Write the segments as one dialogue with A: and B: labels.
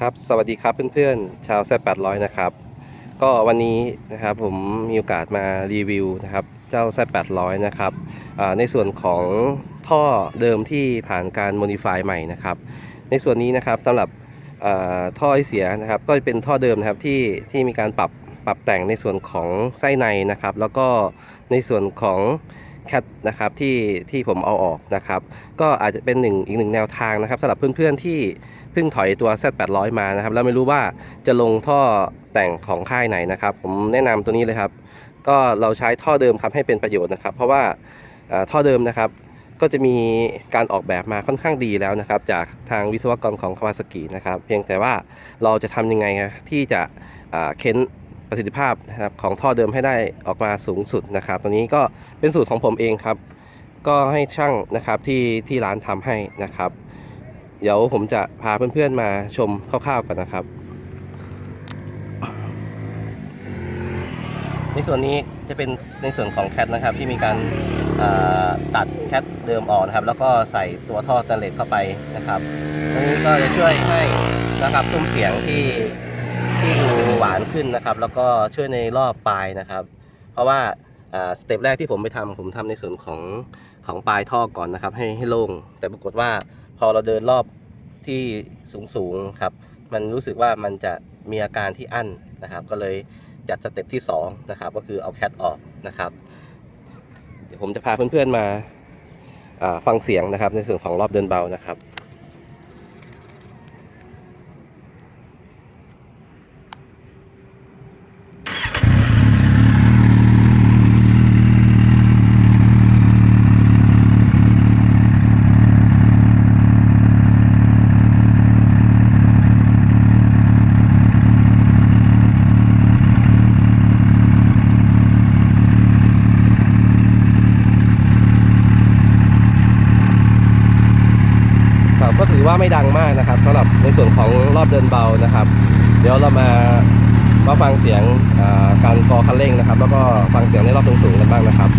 A: ครับสวัสดีครับเพื่อนๆ ชาวแซด800นะครับ ก็วันนี้นะครับผมมีโอกาสมารีวิวนะครับเจ้าแซด800นะครับในส่วนของท่อเดิมที่ผ่านการโมดิฟายใหม่นะครับ ในส่วนนี้นะครับสำหรับอ่าท่อไอเสียนะครับ ก็เป็นท่อเดิมนะครับที่ที่มีการปรับปรับแต่งในส่วนของไส้ในนะครับ แล้วก็ในส่วนของ แคทนะครับที่ที่ผมเอาออกนะครับ ก็อาจจะเป็นหนึ่งอีกหนึ่งแนวทางนะครับสำหรับเพื่อนๆที่เพิ่งถอยตัว Z800 มานะครับ แล้วไม่รู้ว่าจะลงท่อแต่งของค่ายไหนนะครับ ผมแนะนำตัวนี้เลยครับ ก็เราใช้ท่อเดิมครับให้เป็นประโยชน์นะครับ เพราะว่าท่อเดิมนะครับก็จะมีการออกแบบมาค่อนข้างดีแล้วนะครับ จากทางวิศวกรของคาวาสกินะครับ เพียงแต่ว่าเราจะทำยังไงที่จะเค้น ประสิทธิภาพนะครับของท่อเดิมให้ได้ออกมาสูงสุดนะครับ ตัวนี้ก็เป็นสูตรของผมเองครับ ก็ให้ช่างนะครับที่ที่ร้านทำให้นะครับ เดี๋ยวผมจะพาเพื่อนๆมาชมคร่าวๆกันนะครับ ในส่วนนี้จะเป็นในส่วนของแคทนะครับที่มีการาตัดแคทเดิมออกนะครับ แล้วก็ใส่ตัวท่อสแตนเลสเข้าไปนะครับตรงนี้ก็จะช่วยให้นะครับซุ้มเสียงที่ ขึ้นนะครับ แล้วก็ช่วยในรอบปลายนะครับ เพราะว่าสเต็ปแรกที่ผมไปทำผมทำในส่วนของของปลายท่อก่อนนะครับ ให้ให้โล่งแต่ปรากฏว่าพอเราเดินรอบที่สูงสูงครับ มันรู้สึกว่ามันจะมีอาการที่อั้นนะครับ ก็เลยจัดสเต็ปที่2นะครับก็คือเอาแคทออกนะครับเดี๋ยวผมจะพาเพื่อนๆมาฟังเสียงนะครับ ในส่วนของรอบเดินเบานะครับ อว่าไม่ดังมากนะครับสำหรับในส่วนของรอบเดินเบานะครับ เดี๋ยวเรามามาฟังเสียงการกอคันเร่งนะครับ แล้วก็ฟังเสียงในรอบสูงๆกันบ้างนะครับ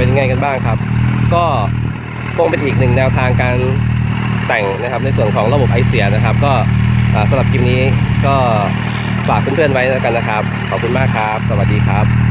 A: เป็นไงกันบ้างครับ ก็คงเป็นอีกหนึ่งแนวทางการแต่งนะครับในส่วนของระบบไอเสียนะครับ ก็สำหรับคลิปนี้ก็ฝากเพื่อนๆไว้แล้วกันนะครับ ขอบคุณมากครับ สวัสดีครับ